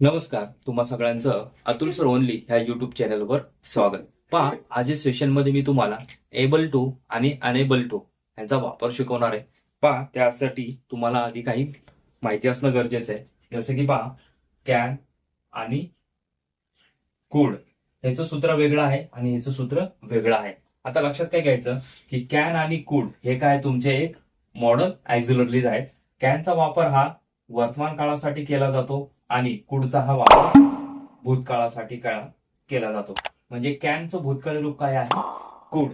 नमस्कार तुम्हा सगळ्यांचं अतुल सर ओनली ह्या युट्यूब चॅनलवर स्वागत. पहा आज सेशनमध्ये मी तुम्हाला एबल टू आणि अनेबल टू यांचा वापर शिकवणार आहे. पहा त्यासाठी तुम्हाला आधी काही माहिती असणं गरजेचं आहे. जसं की पहा कॅन आणि कुड ह्याचं सूत्र वेगळं आहे आणि ह्याचं सूत्र वेगळं आहे. आता लक्षात काय घ्यायचं? की कॅन आणि कूड हे काय तुमचे एक मॉडर्न ॲक्झिलरीज आहेत. कॅनचा वापर हा वर्तमान काळासाठी केला जातो. आणि कुडचा हा वापर भूतकाळासाठी काळा केला जातो. म्हणजे कॅनचं भूतकाळी रूप काय आहे? कुड.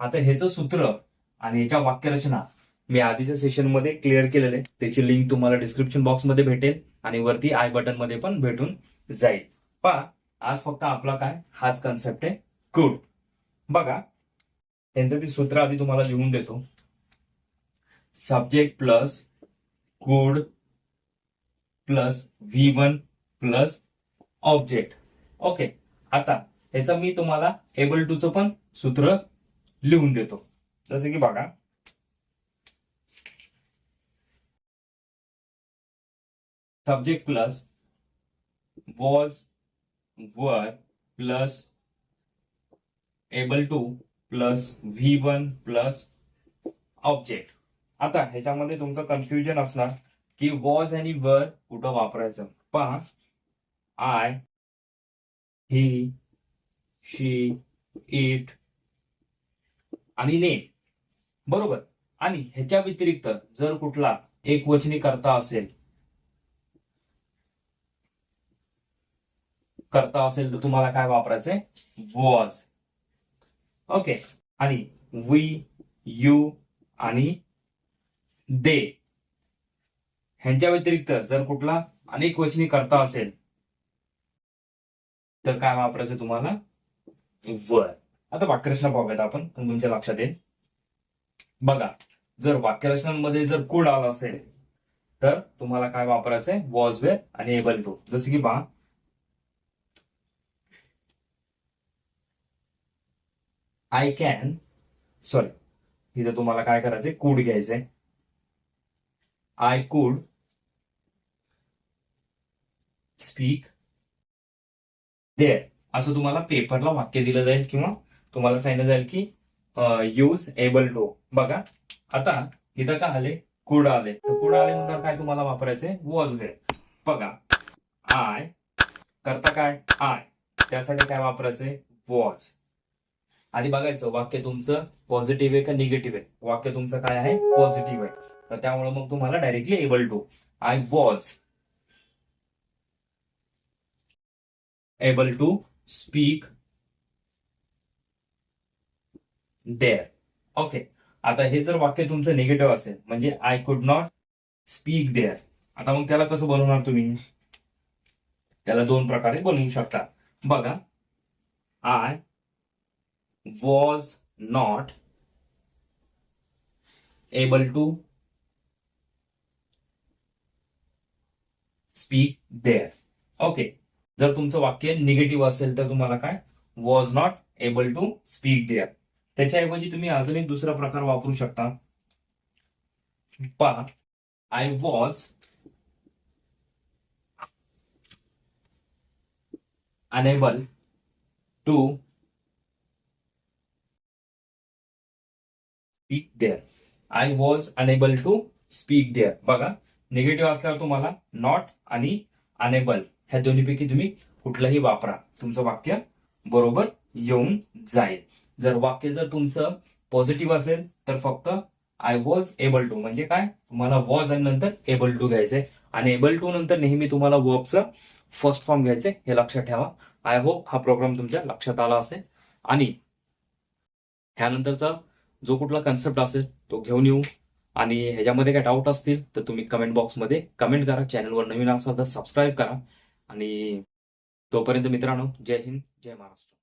आता ह्याचं सूत्र आणि ह्याच्या वाक्यरचना मी आधीच्या सेशनमध्ये क्लिअर केलेले. त्याची लिंक तुम्हाला डिस्क्रिप्शन बॉक्समध्ये भेटेल आणि वरती आय बटनमध्ये पण भेटून जाईल. पहा आज फक्त आपला काय? हाच कन्सेप्ट आहे. कुड. बघा त्यांचं मी सूत्र आधी तुम्हाला लिहून देतो. Subject plus could plus V one plus object. Okay आता ह्याचं मी तुम्हाला एबल टूचं पण सूत्र लिहून देतो. जसं की बघा. Subject plus was were plus able to plus V one plus object आता ह्याच्यामध्ये तुमचं कन्फ्युजन असणार. की वॉज आणि वर कुठं वापरायचं? पहा. आय ही शी इट आणि ने बरोबर. आणि ह्याच्या व्यतिरिक्त जर कुठला एक वचनी करता असेल करता असेल तर तुम्हाला काय वापरायचंय? वॉज ओके आणि वी यू आणि दे ह्यांच्या व्यतिरिक्त जर कुठला अनेक वचनी करता असेल तर काय वापरायचं तुम्हाला? वर. आता वाक्यरचना पाहूयात आपण तुमच्या लक्षात येईल. बघा जर वाक्यरचनांमध्ये जर कुड आला असेल तर तुम्हाला काय वापरायचंय? वॉज वेअर आणि एबल टू जसं की पहा. आय कॅन सॉरी इथं तुम्हाला काय करायचंय? कूड घ्यायचंय. आय कुड स्पीक देअर असं तुम्हाला पेपरला वाक्य दिलं जाईल किंवा तुम्हाला सांगितलं जाईल की यूज एबल टू बघा. आता इथं काय आले? कुड आले. तर कुड आले म्हणल्यावर काय तुम्हाला वापरायचंय? वॉज वेळ बघा. आय करता काय? आय त्यासाठी काय वापरायचंय? वॉज आधी बघायचं वाक्य तुमचं पॉझिटिव्ह आहे का निगेटिव्ह आहे? वाक्य तुमचं काय आहे? पॉझिटिव्ह आहे. तर त्यामुळे मग तुम्हाला directly able to I was able to speak there okay आता हे जर वाक्य तुमचं निगेटिव्ह असेल म्हणजे I could not speak there आता मग त्याला कसं बनवणार तुम्ही? त्याला दोन प्रकारे बनवू शकता. बघा. I was not able to speak there okay जर तुमचं वाक्य निगेटिव्ह असेल तर तुम्हाला काय? Was not able to speak there त्याच्याऐवजी तुम्ही अजून एक दुसरा प्रकार वापरू शकता. पा I was unable to speak there I was unable to speak there बघा निगेटिव्ह असल्यावर तुम्हाला नॉट आणि अनेबल ह्या दोन्हीपैकी तुम्ही कुठलंही वापरा. तुमचं वाक्य बरोबर येऊन जाईल. जर वाक्य जर तुमचं पॉझिटिव्ह असेल तर फक्त आय वॉज एबल टू म्हणजे काय? तुम्हाला वॉज आणि नंतर एबल टू घ्यायचंय. आणि एबल टू नंतर नेहमी तुम्हाला वर्बचं फर्स्ट फॉर्म घ्यायचंय हे लक्षात ठेवा. आय होप हा प्रोग्राम तुमच्या लक्षात आला असेल. आणि ह्यानंतरचा जो कुठला कन्सेप्ट असेल तो घेऊन येऊ. आणि ह्याच्यामध्ये काय डाऊट असतील तर तुम्ही कमेंट बॉक्समध्ये कमेंट करा. चॅनलवर नवीन असाल तर सबस्क्राईब करा. आणि तोपर्यंत मित्रांनो जय हिंद जय महाराष्ट्र.